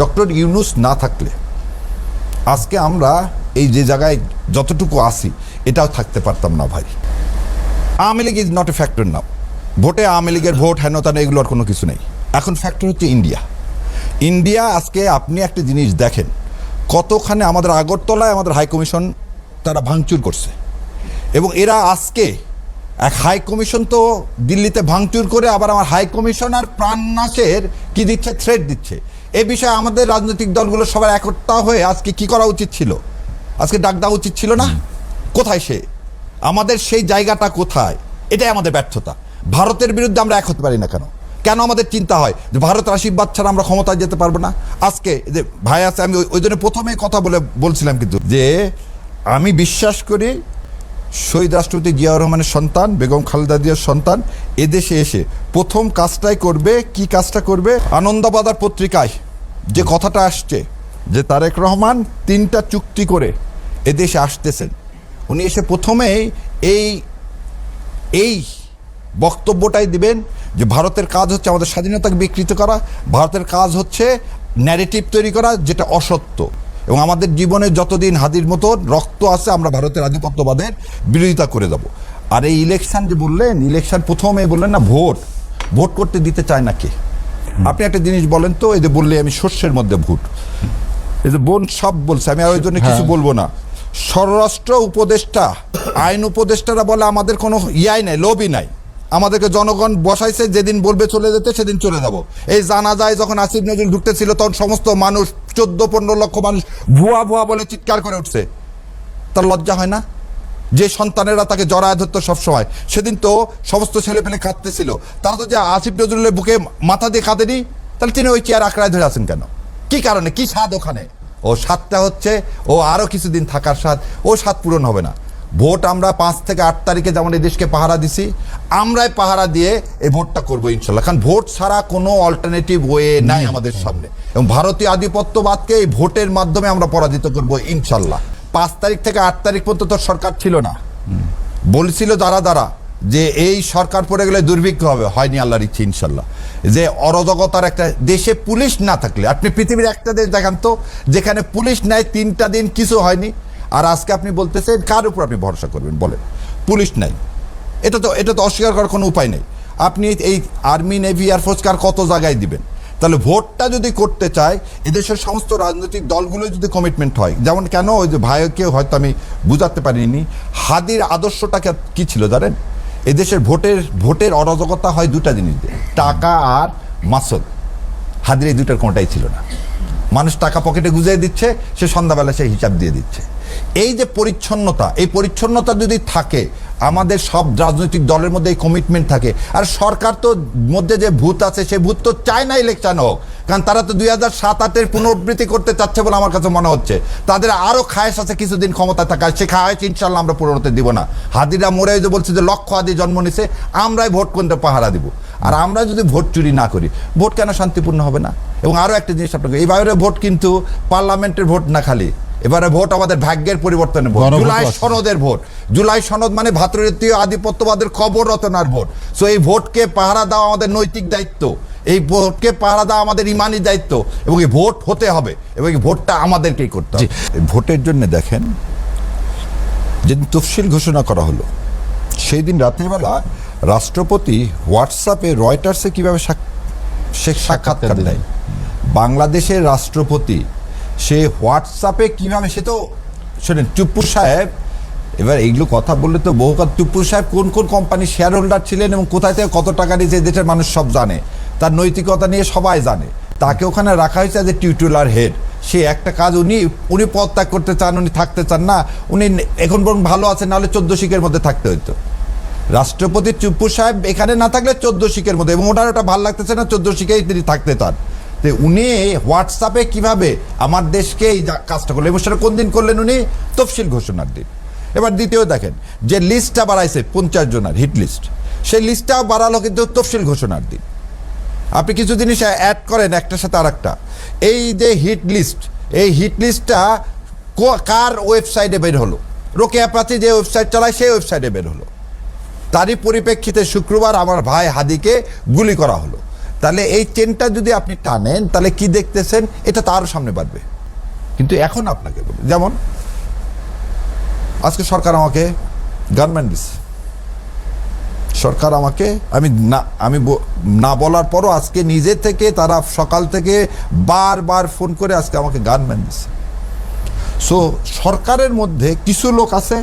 Doctor Yunus না থাকলে আজকে আমরা এই যে জায়গায় যতটুকু আসি এটাও থাকতে পারতাম না ভাই। Awami League is not a factor now ভোটে আওয়ামী লীগের ভোট, হেন তেন এগুলোর কোনো কিছু নেই। এখন ফ্যাক্টর হচ্ছে ইন্ডিয়া ইন্ডিয়া আজকে আপনি একটা জিনিস দেখেন, কতখানে আমাদের আগরতলায় আমাদের হাইকমিশন তারা ভাঙচুর করছে। এবং এরা আজকে এক হাই কমিশন তো দিল্লিতে ভাঙচুর করে আবার আমার হাই কমিশনার প্রাণনাশের কি দিচ্ছে? থ্রেট দিচ্ছে। এ বিষয়ে আমাদের রাজনৈতিক দলগুলো সবার একতা হয়ে আজকে কি করা উচিত ছিল? আজকে ডাক দেওয়া উচিত ছিল না? কোথায় সে? আমাদের সেই জায়গাটা কোথায়? এটাই আমাদের ব্যর্থতা। ভারতের বিরুদ্ধে আমরা এক হতে পারি না কেন? কেন আমাদের চিন্তা হয় যে ভারতের আশীর্বাদ ছাড়া আমরা ক্ষমতায় যেতে পারব না? আজকে যে ভাই আছে আমি ওই- ওই জন্য প্রথমে কথা বলে বলছিলাম কিন্তু যে আমি বিশ্বাস করি শহীদ রাষ্ট্রপতি জিয়াউর রহমানের সন্তান, বেগম খালেদা জিয়ার সন্তান, এদেশে এসে প্রথম কাজটাই করবে, কি কাজটা করবে? আনন্দবাজার পত্রিকায় যে কথাটা আসছে, যে তারেক রহমান তিনটা চুক্তি করে এদেশে আসতেছেন। উনি এসে প্রথমেই এই এই বক্তব্যটাই দিবেন যে ভারতের কাজ হচ্ছে আমাদের স্বাধীনতাকে বিকৃত করা, ভারতের কাজ হচ্ছে ন্যারেটিভ তৈরি করা, যেটা অসত্য। এবং আমাদের জীবনে যতদিন হাদির মতো রক্ত আছে আমরা ভারতের আধিপত্যবাদের বিরোধিতা করে যাব আর এই ইলেকশন যে বললেন ইলেকশন প্রথমে বললেন না ভোট। ভোট করতে দিতে চায় না কে? আপনি একটা জিনিস বলেন তো এই যে বললে আমি শস্যের মধ্যে ভোট। এই যে বোন সব বলছে আমি আর ওই জন্য কিছু বলব না। স্বরাষ্ট্র উপদেষ্টা আইন উপদেষ্টারা বলে আমাদের কোনো ইয়াই নাই লোভই নাই। আমাদেরকে জনগণ বসাইছে যেদিন বলবে চলে যেতে সেদিন চলে যাব। এই জানা যায় যখন আসিফ নজরুল ঢুকতেছিল তখন সমস্ত মানুষ চোদ্দ, পনেরো লক্ষ মানুষ ভুয়া ভুয়া বলে চিৎকার করে উঠছে। তার লজ্জা হয় না? যে সন্তানেরা তাকে জড়ায় ধরতো সবসময়। সেদিন তো সমস্ত ছেলে পেলে কাঁদতেছিল। তারা তো যে আসিফ নজরুলের বুকে মাথা দিয়ে কাঁদেনি, তাহলে তিনি ওই চেয়ার আঁকড়ায় ধরে আছেন কেন? কি কারণে? কি স্বাদ ওখানে? ও স্বাদটা হচ্ছে, ও আরও কিছুদিন থাকার স্বাদ, ও স্বাদ পূরণ হবে না। ভোট আমরা পাঁচ থেকে আট তারিখে যেমন এই দেশকে পাহারা দিছি আমরাই পাহারা দিয়ে এই ভোটটা করব ইনশাল্লাহ। কারণ ভোট ছাড়া কোনো অল্টারনেটিভ ওয়ে নাই আমাদের সামনে। এবং ভারতীয় আধিপত্যবাদকে এই ভোটের মাধ্যমে আমরা পরাজিত করব ইনশাল্লাহ। পাঁচ তারিখ থেকে আট তারিখ পর্যন্ত তো সরকার ছিল না। বলছিল দ্বারা যারা যে এই সরকার পড়ে গেলে দুর্ভিক্ষ হবে হয়নি আল্লাহর ইচ্ছে ইনশাল্লাহ। যে অরাজকতার একটা দেশে পুলিশ না থাকলে আপনি পৃথিবীর একটা দেশ দেখান তো যেখানে পুলিশ নাই তিনটা দিন কিছু হয়নি আর আজকে আপনি বলতেছেন কার উপর আপনি ভরসা করবেন? বলেন। পুলিশ নাই। এটা তো এটা তো অস্বীকার করার কোনো উপায় নেই। আপনি এই আর্মি, নেভি এয়ারফোর্স কার কত জায়গায় দিবেন? তাহলে ভোটটা যদি করতে চায়, এদেশের সমস্ত রাজনৈতিক দলগুলো যদি কমিটমেন্ট হয়, যেমন কেন ওই যে ভাইকে হয়তো আমি বুঝাতে পারিনি, হাদির আদর্শটা কে- ছিল জানেন? এদেশের ভোটের ভোটের অরাজকতা হয় দুটা জিনিস দিয়ে। টাকা আর মাসল হাদির এই দুটার কোনটাই ছিল না। মানুষ টাকা পকেটে গুজিয়ে দিচ্ছে, সে সন্ধ্যাবেলা সে হিসাব দিয়ে দিচ্ছে। এই যে পরিচ্ছন্নতা, এই পরিচ্ছন্নতা যদি থাকে, আমাদের সব রাজনৈতিক দলের মধ্যে এই কমিটমেন্ট থাকে। আর সরকার তো মধ্যে যে ভূত আছে, সে ভূত তো চায় না ইলেকশন হোক। কারণ তারা তো দুই হাজার সাত আটের পুনরাবৃত্তি করতে চাচ্ছে বলে আমার কাছে মনে হচ্ছে। তাদের আরও খায়েশ আছে কিছুদিন ক্ষমতা থাকার। সে খায়েশ ইনশাল্লাহ আমরা পূরণ হতে দিব না। হাদিরা মোড়ে যে বলছে যে লক্ষ হাদি জন্ম নিছে, আমরাই ভোট কেন্দ্রে পাহারা দিব। আর আমরা যদি ভোট চুরি না করি, ভোট কেন শান্তিপূর্ণ হবে না? এবং আরও একটা জিনিস আপনাকে, এই বাইরে ভোট কিন্তু পার্লামেন্টের ভোট না খালি। এবারে ভোট আমাদের ভাগ্যের পরিবর্তনের ভোট। জুলাই সনদের ভোট। জুলাই সনদ মানে ভাতৃত্বীয় আধিপত্যবাদের খবর রচনার ভোট। সো এই ভোটকে পাহারা দেওয়া আমাদের নৈতিক দায়িত্ব। এই ভোটকে পাহারা দেওয়া আমাদের ইমানি দায়িত্ব। এবং এই ভোট হতে হবে। এবং এই ভোটটা আমাদেরকেই করতে হবে। ভোটের জন্য দেখেন যেদিন তফসিল ঘোষণা করা হলো সেই দিন রাত্রিবেলা রাষ্ট্রপতি হোয়াটসঅ্যাপে রয়টার্সে কীভাবে সাক্ষাৎকার দেয় বাংলাদেশের রাষ্ট্রপতি সে হোয়াটসঅ্যাপে কীভাবে সে তো শোনেন টুপ্পু সাহেব, এবার এইগুলো কথা বললে তো বহু কথা। টুপ্পু সাহেব কোন কোন কোম্পানির শেয়ার হোল্ডার ছিলেন এবং কোথায় থেকে কত টাকা নিয়েছে দেশের মানুষ সব জানে। তার নৈতিকতা নিয়ে সবাই জানে। তাকে ওখানে রাখা হয়েছে যে টিউটুলার হেড সে একটা কাজ উনি উনি পদত্যাগ করতে চান, উনি থাকতে চান না। উনি এখন বরং ভালো আছেন, নাহলে চোদ্দ শিখের মধ্যে থাকতে হইতো। রাষ্ট্রপতি চুপ্পু সাহেব এখানে না থাকলে চোদ্দ শিখের মধ্যে, এবং ওটার ওটা ভালো লাগতেছে না, চোদ্দ শিখেই তিনি থাকতে চান। তো উনি হোয়াটসঅ্যাপে কীভাবে আমার দেশকে এই কাজটা করলেন এবং সেটা কোন দিন করলেন উনি? তফসিল ঘোষণার দিন। এবার দ্বিতীয় দেখেন, যে লিস্টটা বাড়াইছে পঞ্চাশ জনের হিট লিস্ট, সেই লিস্টটাও বাড়ালো কিন্তু তফসিল ঘোষণার দিন। আপনি কিছু জিনিস অ্যাড করেন, একটার সাথে আর একটা এই যে হিট লিস্ট, এই হিট লিস্টটা কার ওয়েবসাইটে বের হলো? রোকেয়া প্রাচী যে ওয়েবসাইট চালায়, সেই ওয়েবসাইটে বের হলো। তারই পরিপ্রেক্ষিতে শুক্রবার আমার ভাই হাদিকে গুলি করা হলো। তাহলে এই চেনটা যদি আপনি টানেন, তাহলে কি দেখতেছেন? এটা তো আরও সামনে বাড়বে। কিন্তু এখন আপনাকে যেমন, আজকে সরকার আমাকে গার্মেন্ট দিচ্ছে সরকার আমাকে, আমি না আমি না বলার পরও আজকে নিজে থেকে, তারা সকাল থেকে বারবার ফোন করে আজকে আমাকে গার্মেন্ট দিচ্ছে সো সরকারের মধ্যে কিছু লোক আছে,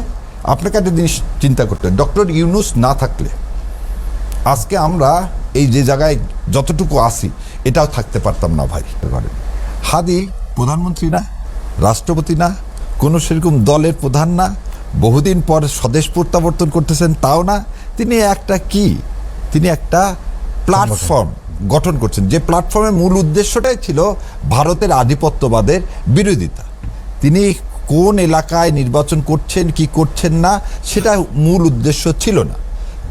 আপনাকে একটা জিনিস চিন্তা করতে ডক্টর ইউনুস না থাকলে, আজকে আমরা এই যে জায়গায় যতটুকু আসি এটাও থাকতে পারতাম না ভাই হাদি প্রধানমন্ত্রী না, রাষ্ট্রপতি না, কোনো সেরকম দলের প্রধান না, বহুদিন পর স্বদেশ প্রত্যাবর্তন করতেছেন তাও না, তিনি একটা কি? তিনি একটা প্ল্যাটফর্ম গঠন করছেন, যে প্ল্যাটফর্মের মূল উদ্দেশ্যটাই ছিল ভারতের আধিপত্যবাদের বিরোধিতা। তিনি কোন এলাকায় নির্বাচন করছেন, কি করছেন না, সেটা মূল উদ্দেশ্য ছিল না।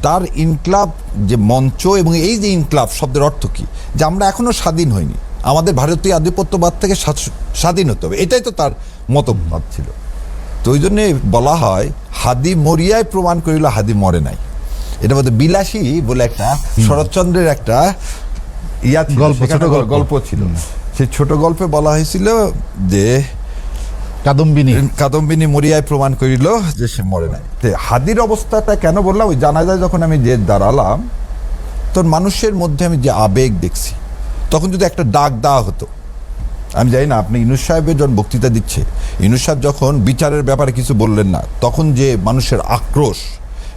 তার ইনক্লাব যে মঞ্চ এবং এই যে ইনক্লাব শব্দের অর্থ কি? যে আমরা এখনও স্বাধীন হইনি। আমাদের ভারতীয় আধিপত্যবাদ থেকে স্বাধীন হতে হবে। এটাই তো তার মতবাদ ছিল। তো ওই জন্যে বলা হয় হাদি মরিয়ায় প্রমাণ করিল হাদি মরে নাই। এটা মধ্যে বিলাসী বলে একটা শরৎচন্দ্রের একটা ইয়া গল্প, ছোট। গল্প ছিল। সেই ছোট গল্পে বলা হয়েছিল যে কাদম্বিনী। কাদম্বিনী মরিয়ায় প্রমাণ করিল যে সে মরে নাই। হাদির অবস্থাটা কেন বললাম? ওই জানা যায় যখন আমি যে দাঁড়ালাম, তখন মানুষের মধ্যে আমি যে আবেগ দেখছি, তখন যদি একটা ডাক দেওয়া হতো, আমি জানি না, আপনি ইনুস সাহেবের যখন বক্তৃতা দিচ্ছে, ইনুস সাহেব যখন বিচারের ব্যাপারে কিছু বললেন না, তখন যে মানুষের আক্রোশ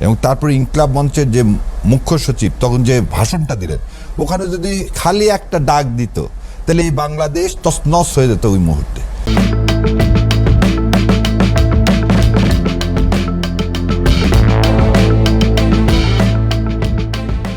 এবং তারপর ইনকলাব মঞ্চের যে মুখ্য সচিব, তখন যে ভাষণটা দিলেন, ওখানে যদি খালি একটা ডাক দিত, তাহলে এই বাংলাদেশ তসনস হয়ে যেত ওই মুহূর্তে।